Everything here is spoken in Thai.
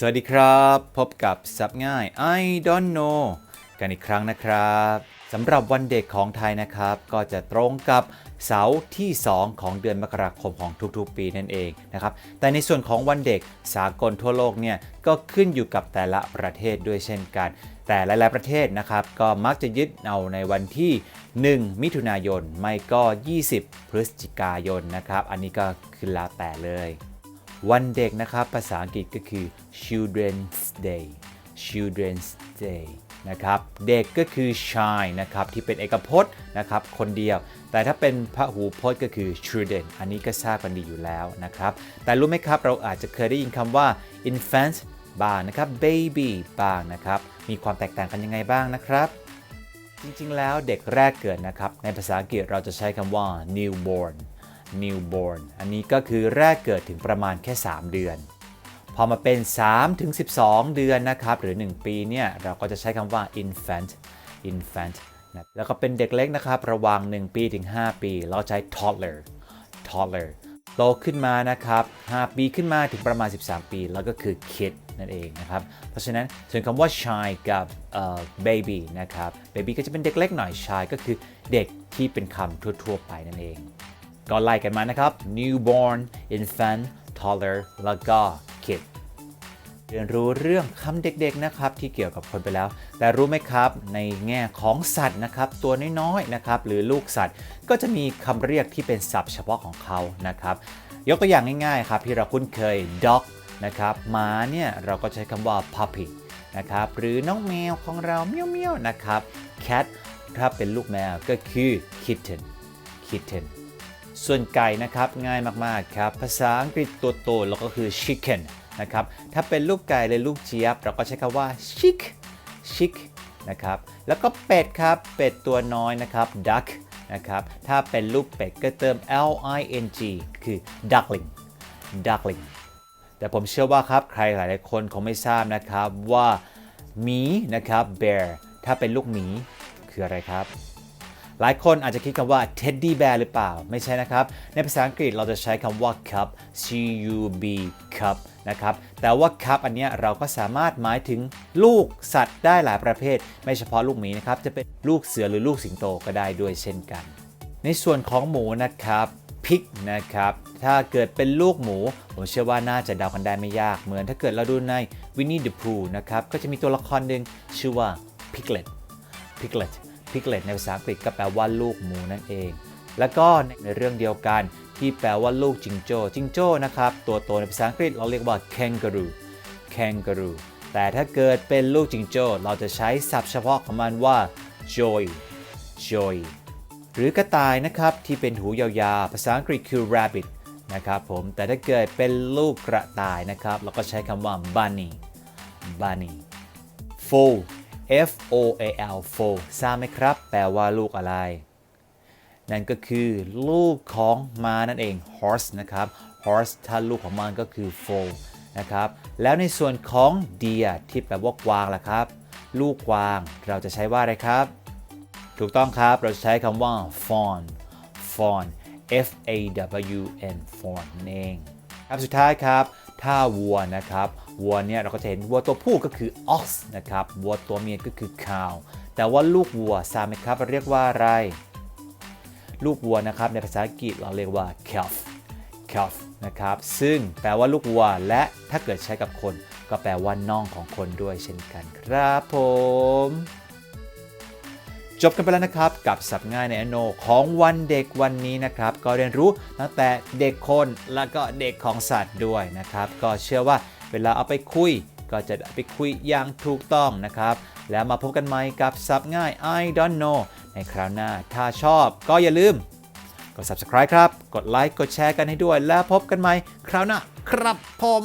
สวัสดีครับ พบกับสับง่าย I don't know กันอีกครั้งนะครับสำหรับวันเด็กของไทยนะครับ ก็จะตรงกับเสาร์ที่ 2 ของเดือนมกราคมของทุกๆ ปีนั่นเองนะครับ แต่ในส่วนของวันเด็กสากลทั่วโลกเนี่ยก็ขึ้นอยู่กับแต่ละประเทศด้วยเช่นกัน แต่หลายๆประเทศนะครับ ก็มักจะยึดเอาในวันที่ 1 มิถุนายน ไม่ก็ 20 พฤศจิกายนนะครับ อันนี้ก็คือแล้วแต่เลย วันเด็กนะครับ ภาษาอังกฤษก็คือ Children's Day Children's Day นะครับ เด็กก็คือ child นะครับ ที่เป็นเอกพจน์นะครับ คนเดียว แต่ถ้าเป็นพหูพจน์ก็คือ children อันนี้ก็ทราบกันดีอยู่แล้วนะครับ แต่รู้ไหมครับ เราอาจจะเคยได้ยินคำว่า infant บ้างนะครับ baby บ้างนะครับ มีความแตกต่างกันยังไงบ้างนะครับจริงๆ แล้วเด็กแรกเกิดนะครับ ในภาษาอังกฤษเราจะใช้คำว่า newborn newborn อันนี้ก็คือแรกเกิดถึงประมาณแค่ 3 เดือน พอมาเป็น3ถึง12 เดือนนะครับ หรือ 1 ปีเนี่ย เราก็จะใช้คำว่า infant infant นะแล้วก็เป็นเด็กเล็กนะครับ ระหว่าง 1 ปีถึง 5 ปี เราใช้ toddler toddler โตขึ้นมานะครับ 5 ปีขึ้นมาถึงประมาณ 13 ปี แล้วก็คือ kid นั่นเองนะครับ เพราะฉะนั้นส่วนคำว่า shy กับ baby นะครับ baby ก็จะเป็นเด็กเล็กหน่อย shy ก็คือเด็กที่เป็นคำทั่ว ๆ ไปนั่นเอง ก็ไล่กันมานะครับ newborn infant toddler แล้วก็ kid เรียนรู้เรื่องคำเด็กๆนะครับที่เกี่ยวกับคนไปแล้ว แต่รู้ไหมครับในแง่ของสัตว์นะครับตัวน้อยๆนะครับหรือลูกสัตว์ก็จะมีคำเรียกที่เป็นศัพท์เฉพาะของเขานะครับยกตัวอย่างง่ายๆครับที่เราคุ้นเคย dog นะครับหมาเนี่ยเราก็ใช้คำว่า puppy นะครับหรือน้องแมวของเราเมียวๆนะครับ cat ถ้าเป็นลูกแมวก็คือ kitten kitten ส่วนไก่นะครับง่ายมากๆครับภาษาอังกฤษตัวโตแล้วก็คือ chicken นะครับถ้าเป็นลูกไก่เลยลูกเจี๊ยบ เราก็ใช้คำว่า chick chick นะครับแล้วก็เป็ดครับเป็ดตัวน้อยนะครับ duck นะครับถ้าเป็นลูกเป็ดก็เติม l i n g คือ duckling duckling แต่ผมเชื่อว่าครับใครหลายๆคนคงไม่ทราบนะครับว่าหมีนะครับ bear ถ้าเป็นลูกหมีคืออะไรครับ หลายคนอาจจะคิดคำว่า teddy bear หรือเปล่า ไม่ใช่นะครับ ในภาษาอังกฤษเราจะใช้คำว่า cup c u b cup นะครับ แต่ว่า cup อันนี้เราก็สามารถหมายถึงลูกสัตว์ได้หลายประเภท ไม่เฉพาะลูกหมีนะครับ จะเป็นลูกเสือหรือลูกสิงโตก็ได้ด้วยเช่นกัน ในส่วนของหมูนะครับพิกนะครับ ถ้าเกิดเป็นลูกหมู ผมเชื่อว่าน่าจะเดากันได้ไม่ยาก เหมือนถ้าเกิดเราดูใน Winnie the Pooh นะครับ ก็จะมีตัวละครหนึ่งชื่อว่า Piglet Piglet Piglet ในภาษาอังกฤษก็แปลว่าลูกหมูนั่นเอง แล้วก็ในเรื่องเดียวกันที่แปลว่าลูกจิงโจ้จิงโจ้นะครับ ตัวโตในภาษาอังกฤษเราเรียกว่า kangaroo kangaroo แต่ถ้าเกิดเป็นลูกจิงโจ้เราจะใช้ศัพท์เฉพาะของมันว่า joy joy หรือกระต่ายนะครับที่เป็นหูยาวๆ ภาษาอังกฤษคือ rabbit นะครับผม แต่ถ้าเกิดเป็นลูกกระต่ายนะครับ เราก็ใช้คำว่า bunny bunny foal f o a l foal ทราบไหมครับ แปลว่าลูกอะไร นั่นก็คือลูกของม้านั่นเอง horse นะครับ horse ถ้าลูกของมันก็คือ foal นะครับ แล้วในส่วนของ deer ที่แปลว่ากวางล่ะครับ ลูกกวางเราจะใช้ว่าอะไรครับ ถูกต้องครับเราใช้คำว่า fawn fawn f a w n fawn นั่นเองครับสุดท้ายครับ ถ้าวัวนะครับวัวเนี่ยเราก็จะเห็นวัวตัวผู้ก็คือ ox นะครับวัวตัวเมียก็คือ cow แต่ว่าลูกวัวทราบไหมครับเรียกว่าอะไร ลูกวัวนะครับในภาษาอังกฤษเราเรียกว่า calf calf นะครับซึ่งแปลว่าลูกวัวและถ้าเกิดใช้กับคน ก็แปลว่าน่องของคนด้วยเช่นกันครับผม จบกันไปแล้วนะครับ กับสับง่ายในอโนของวันเด็กวันนี้นะครับ ก็เรียนรู้ตั้งแต่เด็กคนแล้วก็เด็กของสัตว์ด้วยนะครับ ก็เชื่อว่าเวลาเอาไปคุย ก็จะได้ไปคุยอย่างถูกต้องนะครับ แล้วมาพบกันใหม่กับสับง่าย I don't know ในคราวหน้าถ้าชอบก็อย่าลืม กด subscribe ครับ กดไลค์กดแชร์กันให้ด้วย แล้วพบกันใหม่คราวหน้าครับผม